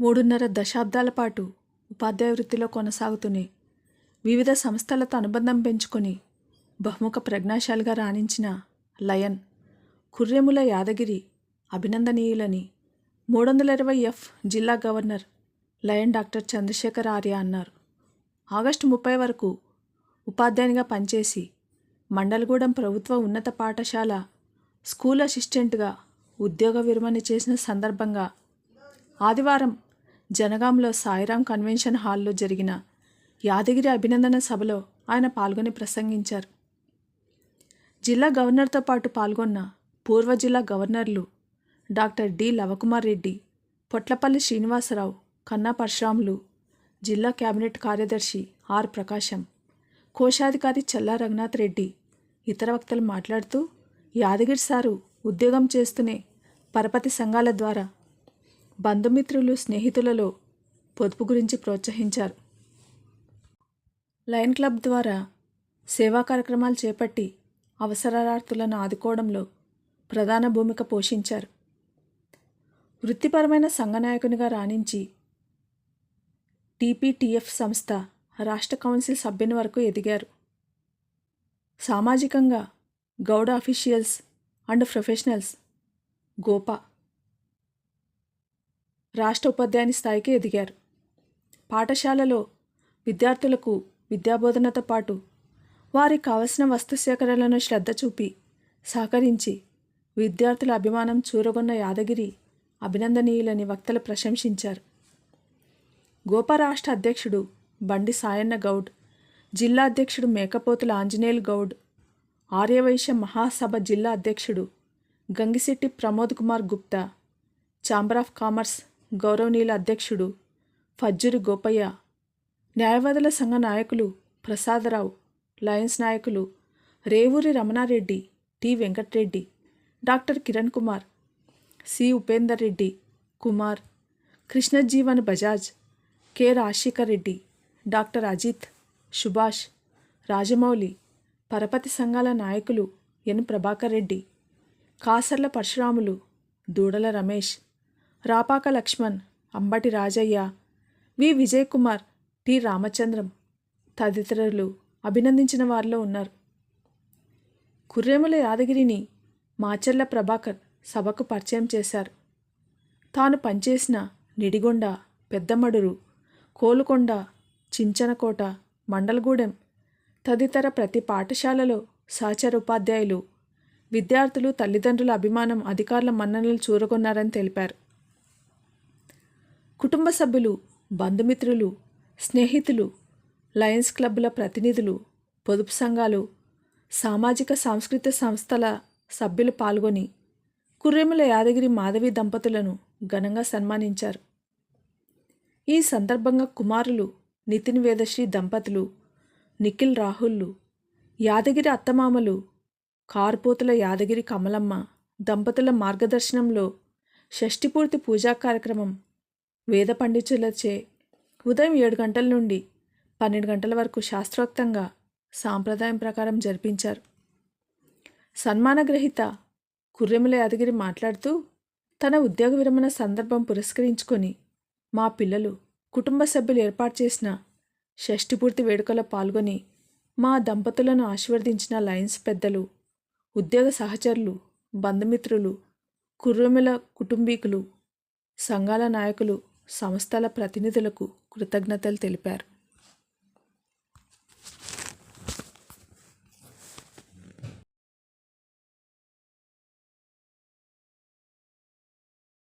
మూడున్నర దశాబ్దాల పాటు ఉపాధ్యాయ వృత్తిలో కొనసాగుతూనే వివిధ సంస్థలతో అనుబంధం పెంచుకొని బహుముఖ ప్రజ్ఞాశాలిగా రాణించిన లయన్ కుర్రెముల యాదగిరి అభినందనీయులని మూడు వందల ఇరవై ఎఫ్ జిల్లా governor lion doctor Chandrasekhar Arya అన్నారు. ఆగస్టు ముప్పై వరకు ఉపాధ్యాయునిగా పనిచేసి మండలగూడెం ప్రభుత్వ ఉన్నత పాఠశాల స్కూల్ అసిస్టెంట్గా ఉద్యోగ విరమణ చేసిన సందర్భంగా ఆదివారం జనగాంలో సాయిరాం కన్వెన్షన్ హాల్లో జరిగిన యాదగిరి అభినందన సభలో ఆయన పాల్గొని ప్రసంగించారు. జిల్లా గవర్నర్తో పాటు పాల్గొన్న పూర్వ జిల్లా గవర్నర్లు డాక్టర్ డి లవకుమార్ రెడ్డి పొట్లపల్లి శ్రీనివాసరావు కన్నా పరశురాములు జిల్లా కేబినెట్ కార్యదర్శి ఆర్ ప్రకాశం కోశాధికారి చల్లా రఘునాథ్ రెడ్డి ఇతర వక్తలు మాట్లాడుతూ యాదగిరి సారు ఉద్యోగం చేస్తూనే పరపతి సంఘాల ద్వారా బంధుమిత్రులు స్నేహితులలో పొదుపు గురించి ప్రోత్సహించారు. లయన్ క్లబ్ ద్వారా సేవా కార్యక్రమాలు చేపట్టి అవసరార్థులను ఆదుకోవడంలో ప్రధాన భూమిక పోషించారు. వృత్తిపరమైన సంఘనాయకునిగా రాణించి టీపీటీఎఫ్ సంస్థ రాష్ట్ర కౌన్సిల్ సభ్యుని వరకు ఎదిగారు. సామాజికంగా Goud officials and professionals GOPA రాష్ట్ర ఉపాధ్యాయుని స్థాయికి ఎదిగారు. పాఠశాలలో విద్యార్థులకు విద్యాబోధనతో పాటు వారికి కావలసిన వస్తు సేకరణలను శ్రద్ధ చూపి సహకరించి విద్యార్థుల అభిమానం చూరగొన్న యాదగిరి అభినందనీయులని వక్తలు ప్రశంసించారు. గోపా రాష్ట్ర అధ్యక్షుడు బండి సాయన్న గౌడ్ జిల్లా అధ్యక్షుడు మేకపోతుల ఆంజనేయులు గౌడ్ ఆర్యవైశ్య మహాసభ జిల్లా అధ్యక్షుడు Gangishetty Pramod Kumar Gupta chamber of commerce గౌరవనీయుల అధ్యక్షుడు ఫజ్జురి గోపయ్య న్యాయవాదుల సంఘ నాయకులు ప్రసాదరావు లయన్స్ నాయకులు Revuri Ramanareddy T Venkatreddy doctor Kiran Kumar C Upender Reddy Kumar Krishnajeevan Bajaj K Rajasekhar Reddy doctor Ajith Subhash Rajamouli పరపతి సంఘాల నాయకులు N Prabhakar Reddy Kasarla Parasuramulu Dudala Ramesh Rapaka Laxman Ambati Rajaiah V. Vijay Kumar T. Ramachandram తదితరులు అభినందించిన వారిలో ఉన్నారు. కుర్రేముల యాదగిరిని మాచర్ల ప్రభాకర్ సభకు పరిచయం చేశారు. తాను పనిచేసిన నిడిగొండ పెద్దమడురు కోలుకొండ చించనకోట మండలగూడెం తదితర ప్రతి పాఠశాలలో సహచర ఉపాధ్యాయులు విద్యార్థులు తల్లిదండ్రుల అభిమానం అధికారుల మన్ననలు చూరగొన్నారని తెలిపారు. కుటుంబ సభ్యులు బంధుమిత్రులు స్నేహితులు లయన్స్ క్లబ్ల ప్రతినిధులు పొదుపు సంఘాలు సామాజిక సాంస్కృతిక సంస్థల సభ్యులు పాల్గొని కుర్రెముల యాదగిరి మాధవి దంపతులను ఘనంగా సన్మానించారు. ఈ సందర్భంగా కుమారులు నితిన్ వేదశ్రీ దంపతులు నిఖిల్ రాహుల్లు యాదగిరి అత్తమామలు కారుపోతుల యాదగిరి కమలమ్మ దంపతుల మార్గదర్శనంలో షష్ఠిపూర్తి పూజా కార్యక్రమం వేద పండితులచే ఉదయం ఏడు గంటల నుండి పన్నెండు గంటల వరకు శాస్త్రోక్తంగా సాంప్రదాయం ప్రకారం జరిపించారు. సన్మాన గ్రహీత కుర్రెముల యాదగిరి మాట్లాడుతూ తన ఉద్యోగ విరమణ సందర్భం పురస్కరించుకొని మా పిల్లలు కుటుంబ సభ్యులు ఏర్పాటు చేసిన షష్ఠిపూర్తి వేడుకలో పాల్గొని మా దంపతులను ఆశీర్వదించిన లయన్స్ పెద్దలు ఉద్యోగ సహచరులు బంధుమిత్రులు కుర్రెముల కుటుంబీకులు సంఘాల నాయకులు సంస్థల ప్రతినిధులకు కృతజ్ఞతలు తెలిపారు.